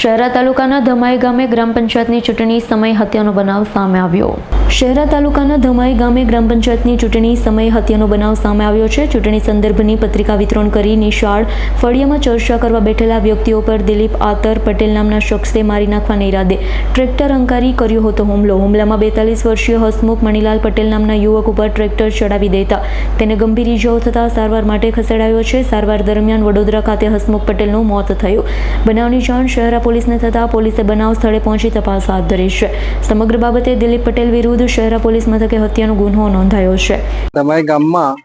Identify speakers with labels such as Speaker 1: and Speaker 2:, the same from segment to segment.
Speaker 1: શહેરા તાલુકાના ધમાઈ ગામે ગ્રામ પંચાયતની ચૂંટણી સમય હત્યાનો બનાવ સામે આવ્યો. શહેરા તાલુકાના ધમાઈ ગામે ગ્રામ પંચાયતની ચૂંટણી સમય હત્યાનો બનાવ સામે આવ્યો છે. ચૂંટણી સંદર્ભની પત્રિકા વિતરણ કરી નિશાળ ફળિયામાં ચર્ચા કરવા બેઠેલા વ્યક્તિઓ પર દિલીપ આતર પટેલ નામના શખ્સે મારી નાખવાના ઈરાદે ટ્રેક્ટર અંકારી કર્યો હતો હુમલો. હુમલામાં બેતાલીસ વર્ષીય હસમુખ મણીલાલ પટેલ નામના યુવક ઉપર ટ્રેક્ટર ચડાવી દેતા તેને ગંભીર ઇજાઓ થતાં સારવાર માટે ખસેડાયો છે. સારવાર દરમિયાન વડોદરા ખાતે હસમુખ પટેલનું મોત થયું. બનાવની જાણ શહેરા પોલીસને થતાં પોલીસે બનાવ સ્થળે પહોંચી તપાસ હાથ ધરી છે. સમગ્ર બાબતે દિલીપ પટેલ વિરુદ્ધ શહેરા પોલીસ મથકે હત્યાનો ગુનો નોંધાયો છે.
Speaker 2: તમારા ગામમાં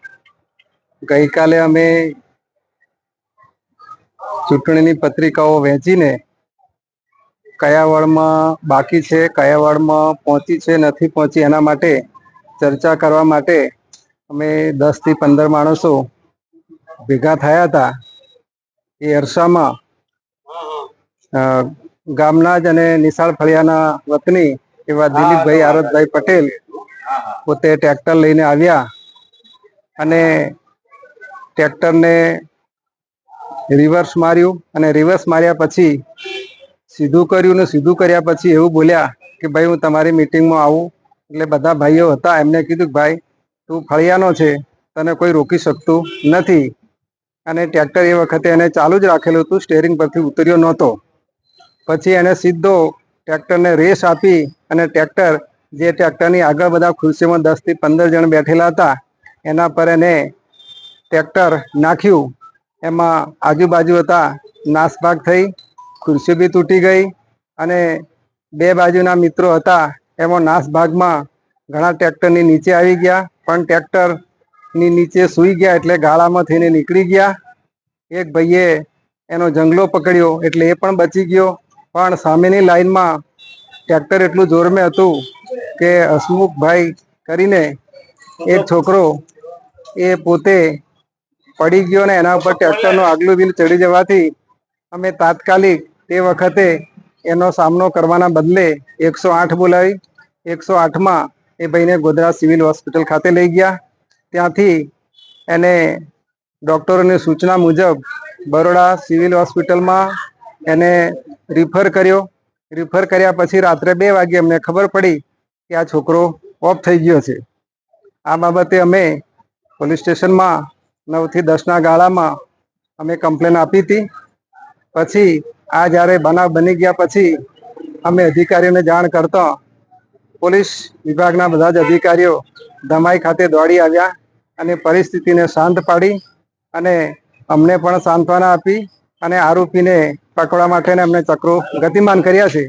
Speaker 2: ગઈકાલે અમે ચૂંટણીની પત્રિકાઓ વહેંચીને કયા વાર્ડમાં બાકી છે કયા વળમાં પહોંચી છે, નથી પહોંચી, એના માટે ચર્ચા કરવા માટે અમે દસથી પંદર માણસો ભેગા થયા હતા. એ અરસામાં ગામના જ અને નિશાળ ફળિયાના વતની એવા દિલીપભાઈ આરતભાઈ પટેલ પોતે ટ્રેક્ટર લઈને આવ્યા અને ટ્રેક્ટરને રિવર્સ માર્યું અને રિવર્સ માર્યા પછી સીધું કર્યું ને સીધું કર્યા પછી એવું બોલ્યા કે ભાઈ હું તમારી મિટિંગમાં આવું. એટલે બધા ભાઈઓ હતા. એમને કીધું કે ભાઈ તું ફળિયાનો છે. તને કોઈ રોકી શકતું નથી. અને ટ્રેક્ટર એ વખતે એને ચાલુ જ રાખેલું હતું. સ્ટેરિંગ પરથી ઉતર્યો નહોતો. પછી એને સીધો ટ્રેક્ટરને રેસ આપી અને ટ્રેક્ટર જે ટ્રેક્ટરની આગળ બધા ખુરશીમાં દસથી પંદર જણ બેઠેલા હતા, એના પર એને ટ્રેક્ટર નાખ્યું. એમાં આજુબાજુ હતા, નાસભાગ થઈ, ખુરશી બી તૂટી ગઈ અને બે બાજુના મિત્રો હતા, એમાં નાસભાગમાં ઘણા ટ્રેક્ટરની નીચે આવી ગયા, પણ ટ્રેક્ટરની નીચે સૂઈ ગયા એટલે ગાળામાં થઈને નીકળી ગયા. એક ભાઈએ એનો જંગલો પકડ્યો એટલે એ પણ બચી ગયો. પણ સામેની લાઈનમાં ટ્રેક્ટર એટલું જોરમે હતું કે હસમુખભાઈ કરીને એક છોકરો એ પોતે પડી ગયો ને એના ઉપર ટ્રેક્ટરનું આગલું વ્હીલ ચડી જવાથી અમે તાત્કાલિક તે વખતે એનો સામનો કરવાના બદલે એકસો આઠ બોલાવી. એકસો આઠમાં એ ભાઈને ગોધરા સિવિલ હોસ્પિટલ ખાતે લઈ ગયા. ત્યાંથી એને ડૉક્ટરોની સૂચના મુજબ બરોડા સિવિલ હોસ્પિટલમાં એને રિફર કર્યો. રિફર કર્યા પછી રાત્રે બે વાગે અમને ખબર પડી કે આ છોકરો ઓફ થઈ ગયો છે. આ બાબતે અમે પોલીસ સ્ટેશનમાં નવથી દસના ગાળામાં અમે કમ્પ્લેન આપી હતી. પછી આ જ્યારે બનાવ બની ગયા પછી અમે અધિકારીઓને જાણ કરતા પોલીસ વિભાગના બધા જ અધિકારીઓ ધમાઈ ખાતે દોડી આવ્યા અને પરિસ્થિતિને શાંત પાડી અને અમને પણ સાંત્વના આપી અને આરોપીને પકડવા માટેને અમને ચક્રો ગતિમાન કર્યા છે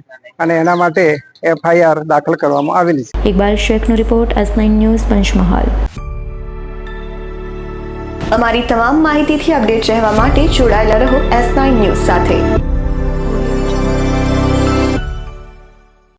Speaker 2: અને એના માટે એફઆઈઆર દાખલ કરવામાં આવેલી છે.
Speaker 1: Iqbal શેખનો report S nine news Panchmahal.
Speaker 3: અમારી તમામ માહિતીથી અપડેટ રહેવા માટે જોડાયેલા રહો એસ નાઇન ન્યૂઝ સાથે.